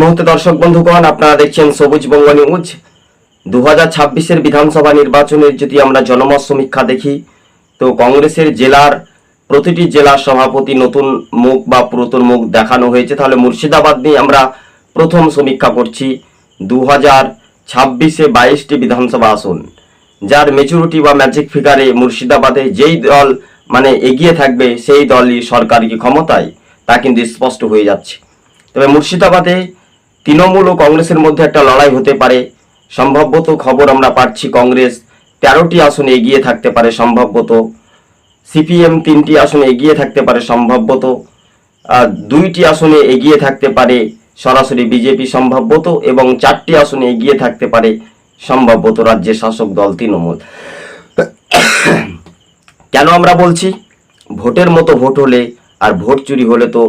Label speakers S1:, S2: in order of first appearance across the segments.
S1: মুহূর্তে দর্শক বন্ধুগণ আপনারা দেখছেন সবুজ বঙ্গ নিউজ। দু হাজার ছাব্বিশের বিধানসভা নির্বাচনের যদি আমরা জনমত সমীক্ষা দেখি, তো কংগ্রেসের জেলার প্রতিটি জেলার সভাপতি নতুন মুখ বা পুরাতন মুখ দেখানো হয়েছে। তাহলে মুর্শিদাবাদ নিয়ে আমরা প্রথম সমীক্ষা করছি। দু হাজার ছাব্বিশে বাইশটি বিধানসভা আসন। যার মেচুরিটি বা ম্যাজিক ফিগারে মুর্শিদাবাদে যেই দল মানে এগিয়ে থাকবে, সেই দলই সরকার কি ক্ষমতায়। তা কিন্তু স্পষ্ট হয়ে যাচ্ছে। তবে মুর্শিদাবাদে তৃণমূল ও কংগ্রেসের মধ্যে একটা লড়াই হতে পারে। সম্ভবত খবর আমরা পাচ্ছি কংগ্রেস তেরোটি আসনে এগিয়ে থাকতে পারে সম্ভবত সিপিএম তিনটি আসনে এগিয়ে থাকতে পারে সম্ভবত আর দুইটি আসনে এগিয়ে থাকতে পারে সরাসরি বিজেপি সম্ভবত এবং চারটি আসনে এগিয়ে থাকতে পারে সম্ভবত রাজ্যের শাসক দল তৃণমূল। কেন আমরা বলছি? ভোটের মতো ভোট হলে আর ভোট চুরি হলে তো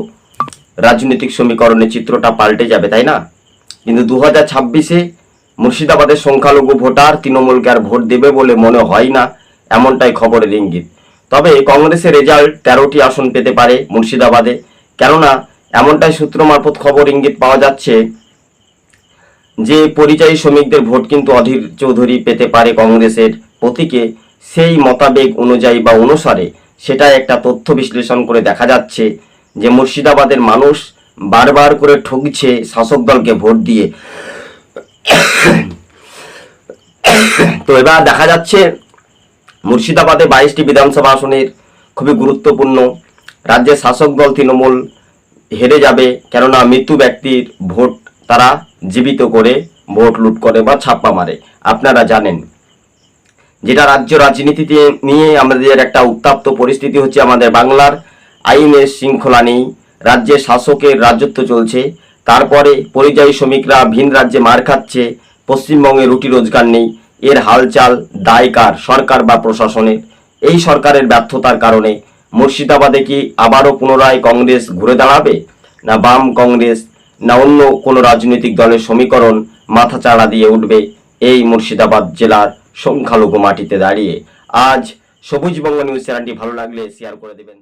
S1: রাজনৈতিক সমীকরণের চিত্রটা পাল্টে যাবে, তাই না? কিন্তু দু হাজার ছাব্বিশে মুর্শিদাবাদের সংখ্যালঘু ভোটার তৃণমূলকে আর ভোট দেবে বলে মনে হয় না, এমনটাই খবরের ইঙ্গিত। তবে কংগ্রেসের রেজাল্ট তেরোটি আসন পেতে পারে মুর্শিদাবাদে। কেননা, এমনটাই সূত্র মারফত খবর ইঙ্গিত পাওয়া যাচ্ছে যে, পরিযায়ী শ্রমিকদের ভোট কিন্তু অধীর চৌধুরী পেতে পারে কংগ্রেসের প্রতীকে। সেই মতাবেগ অনুযায়ী বা অনুসারে সেটা একটা তথ্য বিশ্লেষণ করে দেখা যাচ্ছে। যে মুর্শিদাবাদের মানুষ বারবার করে ঠকছে শাসক দলকে ভোট দিয়ে। তো এবার দেখা যাচ্ছে মুর্শিদাবাদে বাইশটি বিধানসভা আসনের খুবই গুরুত্বপূর্ণ। রাজ্যের শাসক দল তৃণমূল হেরে যাবে, কেননা মৃত্যু ব্যক্তির ভোট তারা জীবিত করে ভোট লুট করে বা ছাপ্পা মারে। আপনারা জানেন, যেটা রাজ্য রাজনীতিতে নিয়ে আমাদের একটা উত্তাপ্ত পরিস্থিতি হচ্ছে আমাদের বাংলার আইনের শৃঙ্খলা নেই, রাজ্যে শাসকের রাজত্ব চলছে, তারপরে পরিযায়ী শ্রমিকরা ভিন রাজ্যে মার খাচ্ছে, পশ্চিমবঙ্গে রুটি রোজগার নেই, এর হালচাল দায়কার সরকার বা প্রশাসনের। এই সরকারের ব্যর্থতার কারণে মুর্শিদাবাদে কি আবারও পুনরায় কংগ্রেস ঘুরে দাঁড়াবে? না বাম কংগ্রেস, না অন্য কোনো রাজনৈতিক দলের সমীকরণ মাথাচাড়া দিয়ে উঠবে এই মুর্শিদাবাদ জেলার সংখ্যালঘু মাটিতে দাঁড়িয়ে। আজ সবুজ বঙ্গ নিউজ চ্যানেলটি ভালো লাগলে শেয়ার করে দেবেন।